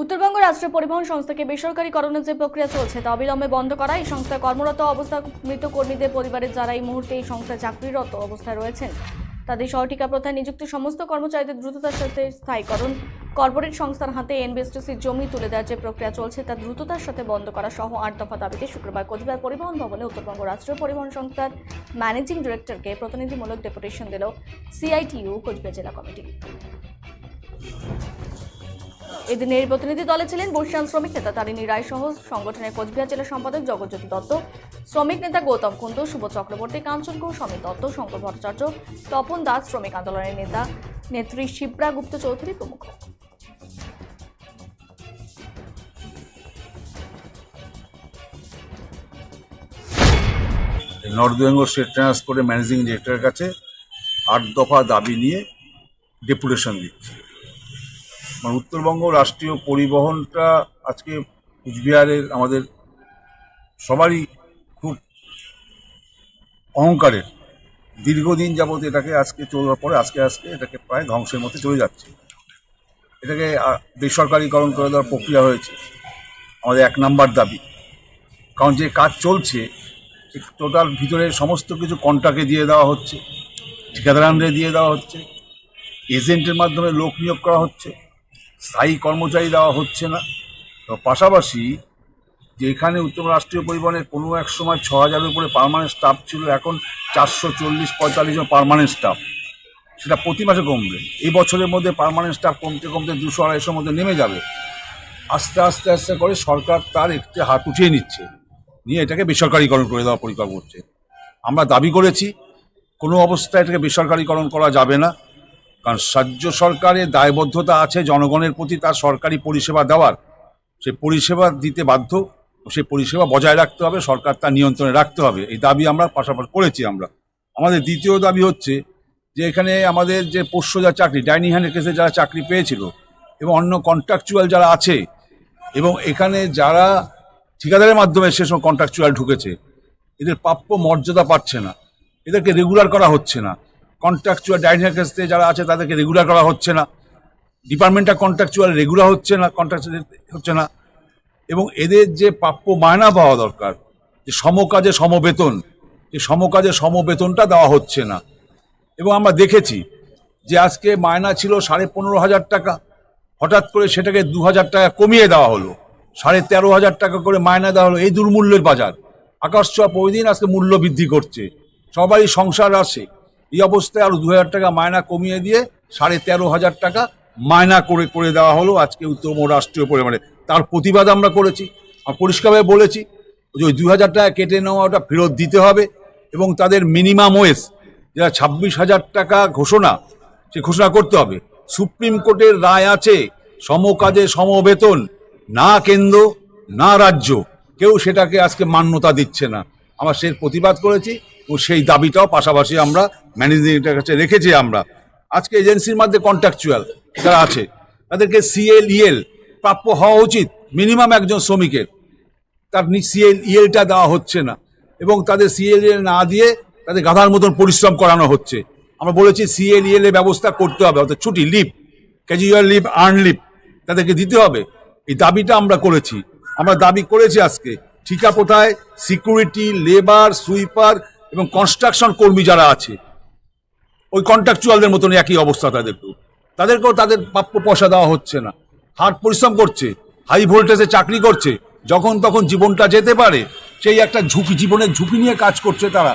উত্তরবঙ্গ রাষ্ট্র পরিবহন সংস্থাকে বেসরকারীকরণের যে প্রক্রিয়া চলছে, তা অবিলম্বে বন্ধ করা এই সংস্থায় কর্মরত অবস্থা মৃত কর্মীদের পরিবারের যারা এই মুহূর্তে এই সংস্থায় চাকরিরত অবস্থায় রয়েছেন, তাদের সহটিকা প্রথায় নিযুক্ত সমস্ত কর্মচারীদের দ্রুততার সাথে স্থায়ীকরণ, কর্পোরেট সংস্থার হাতে এনবিএসটিসির জমি তুলে দেওয়ার যে প্রক্রিয়া চলছে, তা দ্রুততার সাথে বন্ধ করা সহ আট দফা দাবিতে শুক্রবার কোচবিহার পরিবহন ভবনে উত্তরবঙ্গ রাষ্ট্রীয় পরিবহন সংস্থার ম্যানেজিং ডিরেক্টরকে প্রতিনিধিমূলক ডেপুটেশন দিল সিআইটিইউ কোচবিহার জেলা কমিটি। এদিন এই প্রতিনিধি দলে ছিলেন বর্ষিয়ান শ্রমিক নেতা তারিণী রায় সহ সংগঠনের কোচবিহার জেলা সম্পাদক জগজ্যোতি দত্ত, শ্রমিক নেতা গৌতম কুন্দ শুভ চক্রবর্তী, কাঞ্চন ঘোষ, অমিত দত্ত, শঙ্কর ভট্টাচার্য, তপন দাস, শ্রমিক আন্দোলনের নেতা, নেত্রী শিপ্রা গুপ্ত চৌধুরী প্রমুখ। নর্থ বেঙ্গল স্টেট ট্রান্সপোর্টের ম্যানেজিং ডিরেক্টরের কাছে আট দফা দাবি নিয়ে ডেপুটেশন দিচ্ছে। মানে উত্তরবঙ্গ রাষ্ট্রীয় পরিবহনটা আজকে কুচবিহারের আমাদের সবারই খুব অহংকারের। দীর্ঘদিন যাবৎ এটাকে আজকে চলার পরে আজকে আজকে এটাকে প্রায় ধ্বংসের মধ্যে চলে যাচ্ছে। এটাকে বেসরকারীকরণ করে দেওয়ার প্রক্রিয়া হয়েছে। আমাদের এক নাম্বার দাবি। কারণ যে কাজ চলছে টোটাল ভিতরে সমস্ত কিছু কন্ট্রাক্টে দিয়ে দেওয়া হচ্ছে ঠিকাদারানদের দিয়ে দেওয়া হচ্ছে, এজেন্টের মাধ্যমে লোক নিয়োগ করা হচ্ছে। স্থায়ী কর্মচারী দেওয়া হচ্ছে না। পাশাপাশি যে এখানে উত্তম রাষ্ট্রীয় পরিবহনের কোনো এক সময় ছ হাজারের উপরে পারমানেন্ট স্টাফ ছিল, এখন চারশো চল্লিশ, পঁয়তাল্লিশ জন পারমানেন্ট স্টাফ সেটা প্রতি মাসে কমবে। এই বছরের মধ্যে পারমানেন্ট স্টাফ কমতে কমতে দুশো আড়াইশোর মধ্যে নেমে যাবে। আস্তে আস্তে আস্তে করে সরকার তার একটি হাত উঠিয়ে নিচ্ছে। নিয়ে এটাকে বেসরকারীকরণ করে দেওয়ার পরিকল্পনা করছে। আমরা দাবি করেছি, কোনো অবস্থায় এটাকে বেসরকারীকরণ করা যাবে না। কারণ রাজ্য সরকারের দায়বদ্ধতা আছে, জনগণের প্রতি তার সরকারি পরিষেবা দেওয়ার। সে পরিষেবা দিতে বাধ্য সেই পরিষেবা বজায় রাখতে হবে, সরকার তার নিয়ন্ত্রণে রাখতে হবে। এই দাবি আমরা পাশাপাশি করেছি আমরা। আমাদের দ্বিতীয় দাবি হচ্ছে যে এখানে আমাদের যে পোষ্য যা চাকরি, ডাইনি হ্যান্ডের কেসে যারা চাকরি পেয়েছিল এবং অন্য কন্ট্রাকচুয়াল যারা আছে এবং এখানে যারা ঠিকাদারের মাধ্যমে সে সময় কন্ট্রাকচুয়াল ঢুকেছে, এদের প্রাপ্য মর্যাদা পাচ্ছে না। এদেরকে রেগুলার করা হচ্ছে না। কন্ট্রাকচুয়াল ডাইনিয়ার কাছে যারা আছে তাদেরকে রেগুলার করা হচ্ছে না। ডিপার্টমেন্টটা কন্ট্রাকচুয়াল রেগুলার হচ্ছে না কন্ট্রাকচুয়াল হচ্ছে না। এবং এদের যে প্রাপ্য মায়না পাওয়া দরকার, যে সমকাজে সমবেতন, যে সমকাজে সমবেতনটা দেওয়া হচ্ছে না। এবং আমরা দেখেছি যে আজকে মায়না ছিল সাড়ে পনেরো হাজার টাকা, হঠাৎ করে সেটাকে দু হাজার টাকা কমিয়ে দেওয়া হলো। সাড়ে তেরো হাজার টাকা করে মায়না দেওয়া হলো এই দুর্মূল্যের বাজার। আকাশ ছোঁয়া প্রতিদিন আজকে মূল্য বৃদ্ধি করছে। সবারই সংসার আসে। এই অবস্থায় আরও দু হাজার টাকা মায়না কমিয়ে দিয়ে সাড়ে তেরো হাজার টাকা মায়না করে করে দেওয়া হলো আজকে উত্তম রাষ্ট্রীয় পরিমাণে। তার প্রতিবাদ আমরা করেছি। আমরা পরিষ্কারভাবে বলেছি যে ওই দু হাজার টাকা কেটে নেওয়া ওটা ফেরত দিতে হবে এবং তাদের মিনিমাম ওয়েস যেটা ছাব্বিশ হাজার টাকা ঘোষণা, সে ঘোষণা করতে হবে। সুপ্রিম কোর্টের রায় আছে, সমকাজে সমবেতন, না কেন্দ্র, না রাজ্য। কেউ সেটাকে আজকে মান্যতা দিচ্ছে না। আমরা সে প্রতিবাদ করেছি। ও সেই দাবিটাও পাশাপাশি আমরা ম্যানেজিংটার কাছে রেখেছি আমরা। আজকে এজেন্সির মধ্যে কন্ট্রাকচুয়াল যারা আছে, তাদেরকে সিএল ইএল প্রাপ্য হওয়া উচিত মিনিমাম একজন শ্রমিকের। তার সিএল ইএলটা দেওয়া হচ্ছে না এবং তাদের সিএল না দিয়ে তাদের গাধার মতন পরিশ্রম করানো হচ্ছে। আমরা বলেছি সিএল ইএল এর ব্যবস্থা করতে হবে, অর্থাৎ ছুটি leave casual leave earn leave তাদেরকে দিতে হবে। এই দাবিটা আমরা করেছি। আমরা দাবি করেছি আজকে, ঠিকা কোথায়? সিকিউরিটি লেবার সুইপার এবং কনস্ট্রাকশন কর্মী যারা আছে, ওই কন্ট্রাকচুয়ালদের মতন একই অবস্থা তাদেরকেও তাদেরকেও তাদের প্রাপ্য পয়সা দেওয়া হচ্ছে না। হার্ড পরিশ্রম করছে হাই ভোল্টেজে চাকরি করছে, যখন তখন জীবনটা যেতে পারে, সেই একটা ঝুঁকি, জীবনের ঝুঁকি নিয়ে কাজ করছে তারা।